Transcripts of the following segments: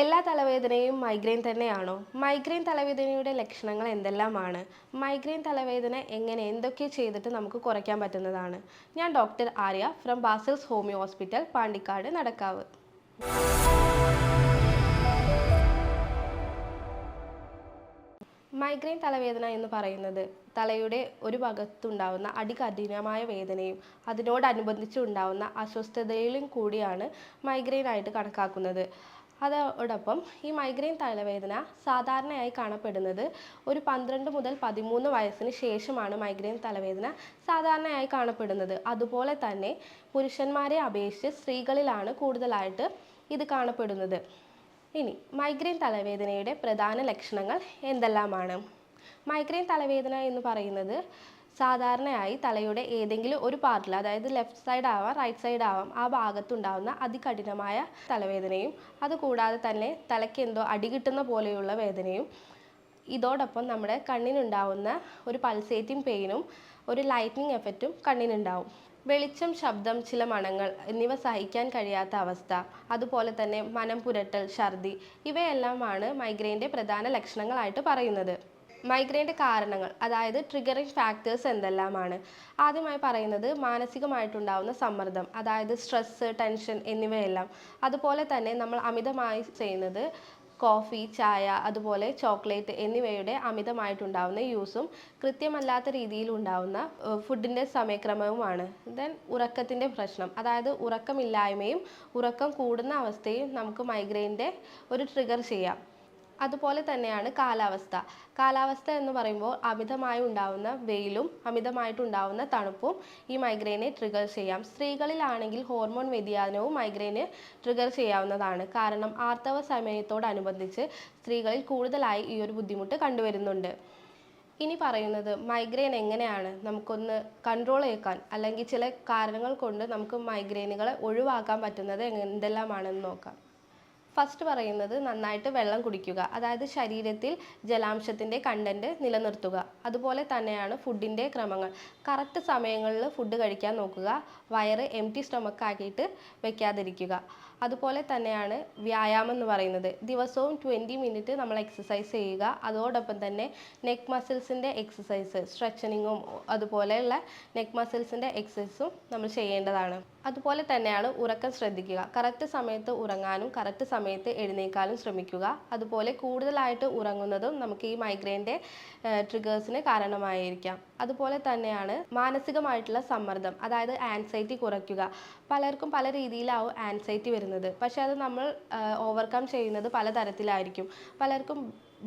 എല്ലാ തലവേദനയും മൈഗ്രെയിൻ തന്നെയാണോ? മൈഗ്രെയിൻ തലവേദനയുടെ ലക്ഷണങ്ങൾ എന്തെല്ലാമാണ്? മൈഗ്രെയിൻ തലവേദന എങ്ങനെ എന്തൊക്കെ ചെയ്തിട്ട് നമുക്ക് കുറയ്ക്കാൻ പറ്റുന്നതാണ്? ഞാൻ doctor Arya from Basil's homeo hospital Pandikkad Nadakkavu. Migraine തലവേദന എന്ന് പറയുന്നത് തലയുടെ ഒരു ഭാഗത്തുണ്ടാവുന്ന അടികഠിനമായ വേദനയും അതിനോടനുബന്ധിച്ച് ഉണ്ടാവുന്ന അസ്വസ്ഥതയിലും കൂടിയാണ് മൈഗ്രെയിൻ ആയിട്ട് കണക്കാക്കുന്നത്. അതോടൊപ്പം ഈ മൈഗ്രെയിൻ തലവേദന സാധാരണയായി കാണപ്പെടുന്നത് ഒരു പന്ത്രണ്ട് മുതൽ പതിമൂന്ന് വയസ്സിന് ശേഷമാണ് മൈഗ്രെയിൻ തലവേദന സാധാരണയായി കാണപ്പെടുന്നത്. അതുപോലെ തന്നെ പുരുഷന്മാരെ അപേക്ഷിച്ച് സ്ത്രീകളിലാണ് കൂടുതലായിട്ട് ഇത് കാണപ്പെടുന്നത്. ഇനി മൈഗ്രെയിൻ തലവേദനയുടെ പ്രധാന ലക്ഷണങ്ങൾ എന്തെല്ലാമാണ്? മൈഗ്രെയിൻ തലവേദന എന്ന് പറയുന്നത് സാധാരണയായി തലയുടെ ഏതെങ്കിലും ഒരു പാർട്ടിൽ അതായത് ലെഫ്റ്റ് സൈഡ് ആവാം റൈറ്റ് സൈഡ് ആവാം ആ ഭാഗത്തുണ്ടാവുന്ന അതികഠിനമായ തലവേദനയും അതുകൂടാതെ തന്നെ തലയ്ക്ക് എന്തോ അടി കിട്ടുന്ന പോലെയുള്ള വേദനയും ഇതോടൊപ്പം നമ്മുടെ കണ്ണിനുണ്ടാവുന്ന ഒരു പൾസേറ്റിംഗ് പെയിനും ഒരു ലൈറ്റ്നിങ് എഫക്റ്റും കണ്ണിനുണ്ടാവും. വെളിച്ചം ശബ്ദം ചില മണങ്ങൾ എന്നിവ സഹിക്കാൻ കഴിയാത്ത അവസ്ഥ അതുപോലെ തന്നെ മനം പുരട്ടൽ ഛർദി ഇവയെല്ലാമാണ് മൈഗ്രെയിന്റെ പ്രധാന ലക്ഷണങ്ങളായിട്ട് പറയുന്നത്. മൈഗ്രെയിന്റെ കാരണങ്ങൾ അതായത് ട്രിഗറിങ് ഫാക്ടേഴ്സ് എന്തെല്ലാമാണ്? ആദ്യമായി പറയുന്നത് മാനസികമായിട്ടുണ്ടാവുന്ന സമ്മർദ്ദം അതായത് സ്ട്രെസ്സ് ടെൻഷൻ എന്നിവയെല്ലാം. അതുപോലെ തന്നെ നമ്മൾ അമിതമായി ചെയ്യുന്നത് കോഫി ചായ അതുപോലെ ചോക്ലേറ്റ് എന്നിവയുടെ അമിതമായിട്ടുണ്ടാവുന്ന യൂസും കൃത്യമല്ലാത്ത രീതിയിൽ ഉണ്ടാകുന്ന ഫുഡിന്റെ സമയക്രമവുമാണ്. ദെൻ ഉറക്കത്തിന്റെ പ്രശ്നം അതായത് ഉറക്കമില്ലായ്മയും ഉറക്കം കൂടുന്ന അവസ്ഥയും നമുക്ക് മൈഗ്രെയിന്റെ ഒരു ട്രിഗർ ചെയ്യാം. അതുപോലെ തന്നെയാണ് കാലാവസ്ഥ. കാലാവസ്ഥ എന്ന് പറയുമ്പോൾ അമിതമായി ഉണ്ടാവുന്ന വെയിലും അമിതമായിട്ടുണ്ടാവുന്ന തണുപ്പും ഈ മൈഗ്രെയിനെ ട്രിഗർ ചെയ്യാം. സ്ത്രീകളിലാണെങ്കിൽ ഹോർമോൺ വ്യതിയാനവും മൈഗ്രെയിന് ട്രിഗർ ചെയ്യാവുന്നതാണ്. കാരണം ആർത്തവ സമയത്തോടനുബന്ധിച്ച് സ്ത്രീകളിൽ കൂടുതലായി ഈ ഒരു ബുദ്ധിമുട്ട് കണ്ടുവരുന്നുണ്ട്. ഇനി പറയുന്നത് മൈഗ്രെയിൻ എങ്ങനെയാണ്? നമുക്കൊന്ന് കൺട്രോൾ ചെയ്യാൻ അല്ലെങ്കിൽ ചില കാരണങ്ങൾ കൊണ്ട് നമുക്ക് മൈഗ്രെയിനുകളെ ഒഴിവാക്കാൻ പറ്റുന്നത് എന്തെല്ലാമാണെന്ന് നോക്കാം. ഫസ്റ്റ് പറയുന്നത് നന്നായിട്ട് വെള്ളം കുടിക്കുക. അതായത് ശരീരത്തിൽ ജലാംശത്തിന്റെ കണ്ടന്റ് നിലനിർത്തുക. അതുപോലെ തന്നെയാണ് ഫുഡിന്റെ ക്രമങ്ങൾ. കറക്റ്റ് സമയങ്ങളിൽ ഫുഡ് കഴിക്കാൻ നോക്കുക. വയറ് എം ടി സ്റ്റൊമക്കാക്കിയിട്ട് വെക്കാതിരിക്കുക. അതുപോലെ തന്നെയാണ് വ്യായാമം എന്ന് പറയുന്നത്. ദിവസവും ട്വന്റി മിനിറ്റ് നമ്മൾ എക്സസൈസ് ചെയ്യുക. അതോടൊപ്പം തന്നെ നെക്ക് മസിൽസിന്റെ എക്സസൈസ് സ്ട്രെച്ചനിങ്ങും അതുപോലെയുള്ള നെക്ക് മസിൽസിന്റെ എക്സസൈസും നമ്മൾ ചെയ്യേണ്ടതാണ്. അതുപോലെ തന്നെയാണ് ഉറക്കം ശ്രദ്ധിക്കുക. കറക്റ്റ് സമയത്ത് ഉറങ്ങാനും കറക്റ്റ് സമയത്ത് എഴുന്നേൽക്കാനും ശ്രമിക്കുക. അതുപോലെ കൂടുതലായിട്ട് ഉറങ്ങുന്നതും നമുക്ക് ഈ മൈഗ്രെയിന്റെ ട്രിഗേഴ്സിന് കാരണമായിരിക്കാം. അതുപോലെ തന്നെയാണ് മാനസികമായിട്ടുള്ള സമ്മർദ്ദം അതായത് ആൻസൈറ്റി കുറയ്ക്കുക. പലർക്കും പല രീതിയിലാവും ആൻസൈറ്റി വരുന്നത്. പക്ഷേ അത് നമ്മൾ ഓവർകം ചെയ്യുന്നത് പലതരത്തിലായിരിക്കും. പലർക്കും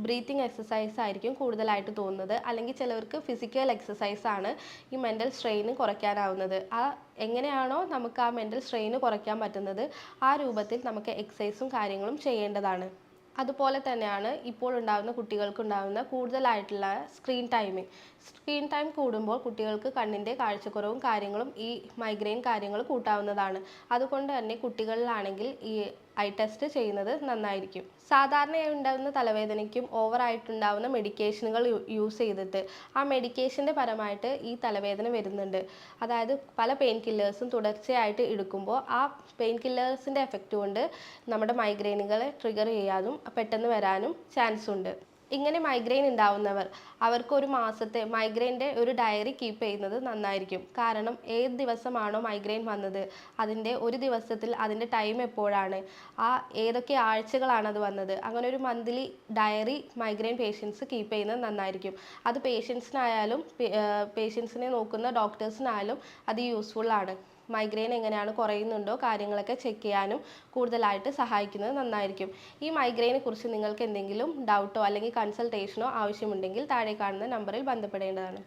ബ്രീത്തിങ് എക്സസൈസ് ആയിരിക്കും കൂടുതലായിട്ട് തോന്നുന്നത്. അല്ലെങ്കിൽ ചിലവർക്ക് ഫിസിക്കൽ എക്സസൈസ് ആണ് ഈ മെന്റൽ സ്ട്രെയിൻ കുറയ്ക്കാനാവുന്നത്. ആ എങ്ങനെയാണോ നമുക്ക് ആ മെന്റൽ സ്ട്രെയിൻ കുറയ്ക്കാൻ പറ്റുന്നത് ആ രൂപത്തിൽ നമുക്ക് എക്സസൈസും കാര്യങ്ങളും ചെയ്യേണ്ടതാണ്. അതുപോലെ തന്നെയാണ് ഇപ്പോൾ ഉണ്ടാകുന്ന കുട്ടികൾക്ക് ഉണ്ടാകുന്ന കൂടുതലായിട്ടുള്ള സ്ക്രീൻ ടൈമിങ് സ്ക്രീൻ ടൈം കൂടുമ്പോൾ കുട്ടികൾക്ക് കണ്ണിന്റെ കാഴ്ചക്കുറവും കാര്യങ്ങളും ഈ മൈഗ്രെയിൻ കാര്യങ്ങൾ കൂട്ടാവുന്നതാണ്. അതുകൊണ്ട് തന്നെ കുട്ടികളിലാണെങ്കിൽ ഈ ഐ ടെസ്റ്റ് ചെയ്യുന്നത് നന്നായിരിക്കും. സാധാരണയായി ഉണ്ടാകുന്ന തലവേദനയ്ക്കും ഓവറായിട്ടുണ്ടാകുന്ന മെഡിക്കേഷനുകൾ യൂസ് ചെയ്തിട്ട് ആ മെഡിക്കേഷന്റെ പരമായിട്ട് ഈ തലവേദന വരുന്നുണ്ട്. അതായത് പല പെയിൻ കില്ലേഴ്സും തുടർച്ചയായിട്ട് എടുക്കുമ്പോൾ ആ പെയിൻ കില്ലേഴ്സിന്റെ എഫക്റ്റ് കൊണ്ട് നമ്മുടെ മൈഗ്രെയിനുകളെ ട്രിഗർ ചെയ്യാനും പെട്ടെന്ന് വരാനും ചാൻസ് ഉണ്ട് ഇങ്ങനെ മൈഗ്രെയിൻ ഉണ്ടാവുന്നവർ അവർക്ക് ഒരു മാസത്തെ മൈഗ്രെയിന്റെ ഒരു ഡയറി കീപ്പ് ചെയ്യുന്നത് നന്നായിരിക്കും. കാരണം ഏത് ദിവസമാണോ മൈഗ്രെയിൻ വന്നത് അതിന്റെ ഒരു ദിവസത്തിൽ അതിന്റെ ടൈം എപ്പോഴാണ് ആ ഏതൊക്കെ ആഴ്ചകളാണ് അത് വന്നത് അങ്ങനെ ഒരു monthly diary migraine patients keep ചെയ്യുന്നത് നന്നായിരിക്കും. അത് പേഷ്യൻസിനായാലും പേഷ്യൻസിനെ നോക്കുന്ന ഡോക്ടേഴ്സിനായാലും അത് യൂസ്ഫുൾ ആണ്. മൈഗ്രെയിൻ എങ്ങനെയാണ് കുറയുന്നുണ്ടോ കാര്യങ്ങളൊക്കെ ചെക്ക് ചെയ്യാനും കൂടുതലായിട്ട് സഹായിക്കുന്നത് നന്നായിരിക്കും. ഈ മൈഗ്രെയിനെ കുറിച്ച് നിങ്ങൾക്ക് എന്തെങ്കിലും ഡൗട്ടോ അല്ലെങ്കിൽ കൺസൾട്ടേഷനോ ആവശ്യമുണ്ടെങ്കിൽ താഴെ കാണുന്ന നമ്പറിൽ ബന്ധപ്പെടേണ്ടതാണ്.